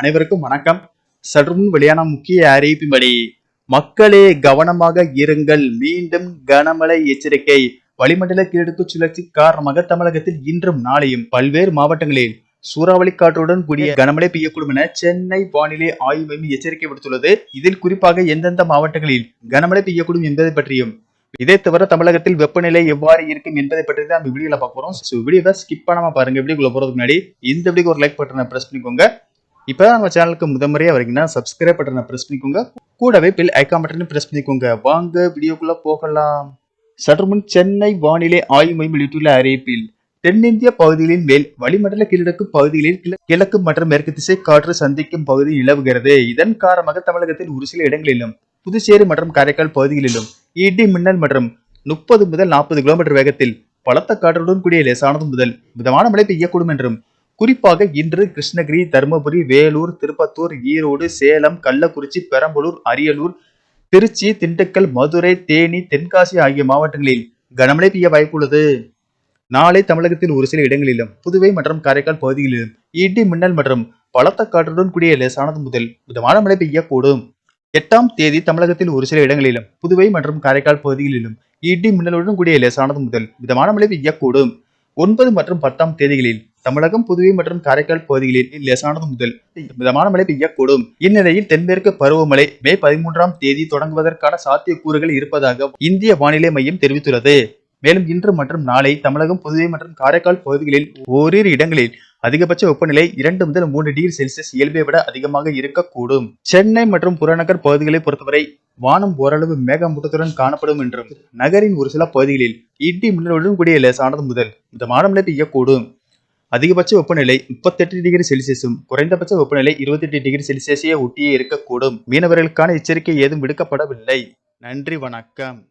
அனைவருக்கும் வணக்கம். சற்றும் வெளியான முக்கிய அறிவிப்பின்படி மக்களே கவனமாக இருங்கள். மீண்டும் கனமழை எச்சரிக்கை. வளிமண்டல கீழடுக்கு சுழற்சி காரணமாக தமிழகத்தில் இன்றும் நாளையும் பல்வேறு மாவட்டங்களில் சூறாவளி காற்றுடன் கூடிய கனமழை பெய்யக்கூடும் என சென்னை வானிலை ஆய்வு மையம் எச்சரிக்கை விடுத்துள்ளது. இதில் குறிப்பாக எந்தெந்த மாவட்டங்களில் கனமழை பெய்யக்கூடும் என்பதை பற்றியும் இதே தவிர தமிழகத்தில் வெப்பநிலை எவ்வாறு இருக்கும் என்பதை பற்றி தான் நம்ம வீடியோல பார்க்க போறோம். ஸோ வீடியோவை ஸ்கிப் பண்ணாம பாருங்க. வீடியோக்குள்ள போறதுக்கு முன்னாடி இந்த வீடியோக்கு ஒரு லைக் பட்டனை பிரஸ் பண்ணிக்கோங்க. இப்போ நம்ம சேனலுக்கு முதமுறையாக வரீங்கன்னா சப்ஸ்கிரைப் பட்டனை ப்ரெஸ் பண்ணிக்கோங்க. கூடவே பில் ஐக்கான் பட்டனை ப்ரெஸ் பண்ணிக்கோங்க. வாங்க வீடியோக்குள்ளே போகலாம். சற்று முன் சென்னை வானிலை ஆய்வு மையம் வெளியிட்டுள்ள அறிவிப்பில் தென்னிந்திய பகுதிகளின் மேல் வளிமண்டல கீழடக்கு பகுதிகளில் கிழக்கு மற்றும் மேற்கு திசை காற்று சந்திக்கும் பகுதி நிலவுகிறது. இதன் காரணமாக தமிழகத்தில் ஒரு சில இடங்களிலும் புதுச்சேரி மற்றும் காரைக்கால் பகுதிகளிலும் இடி மின்னல் மற்றும் முப்பது முதல் நாற்பது கிலோமீட்டர் வேகத்தில் பலத்த காற்றுடன் கூடிய லேசானது முதல் மிதமான மழை பெய்யக்கூடும் என்றும் குறிப்பாக இன்று கிருஷ்ணகிரி தருமபுரி வேலூர் திருப்பத்தூர் ஈரோடு சேலம் கள்ளக்குறிச்சி பெரம்பலூர் அரியலூர் திருச்சி திண்டுக்கல் மதுரை தேனி தென்காசி ஆகிய மாவட்டங்களில் கனமழை பெய்ய வாய்ப்புள்ளது நாளை தமிழகத்தில் ஒரு சில இடங்களிலும் புதுவை மற்றும் காரைக்கால் பகுதிகளிலும் இடி மின்னல் மற்றும் பலத்த காற்றுடன் கூடிய லேசானது முதல் மிதமான மழை பெய்யக்கூடும். எட்டாம் தேதி தமிழகத்தில் ஒரு சில இடங்களிலும் புதுவை மற்றும் காரைக்கால் பகுதிகளிலும் இடி மின்னலுடன் கூடிய லேசானது முதல் மிதமான மழை பெய்யக்கூடும். ஒன்பது மற்றும் பத்தாம் தேதிகளில் தமிழகம் புதுவை மற்றும் காரைக்கால் பகுதிகளில் லேசானது முதல் மிதமான மழை பெய்யக்கூடும். இந்நிலையில் தென்மேற்கு பருவமழை மே பதிமூன்றாம் தேதி தொடங்குவதற்கான சாத்தியக்கூறுகள் இருப்பதாக இந்திய வானிலை மையம் தெரிவித்துள்ளது. மேலும் இன்று மற்றும் நாளை தமிழகம் புதுவை மற்றும் காரைக்கால் பகுதிகளில் ஓரிரு இடங்களில் அதிகபட்ச வெப்பநிலை இரண்டு முதல் மூன்று டிகிரி செல்சியஸ் இயல்பை விட அதிகமாக இருக்கக்கூடும். சென்னை மற்றும் புறநகர் பகுதிகளை பொறுத்தவரை வானம் ஓரளவு மேகமூட்டத்துடன் காணப்படும் என்றும் நகரின் ஒரு சில பகுதிகளில் இடி மின்னலுடன் கூடிய லேசானது முதல் மிதமான மழை பெய்யக்கூடும். அதிகபட்ச வெப்பநிலை முப்பத்தெட்டு டிகிரி செல்சியஸும் குறைந்தபட்ச வெப்பநிலை இருபத்தெட்டு டிகிரி செல்சியஸையே ஒட்டியே இருக்கக்கூடும். மீனவர்களுக்கான எச்சரிக்கை ஏதும் விடுக்கப்படவில்லை. நன்றி வணக்கம்.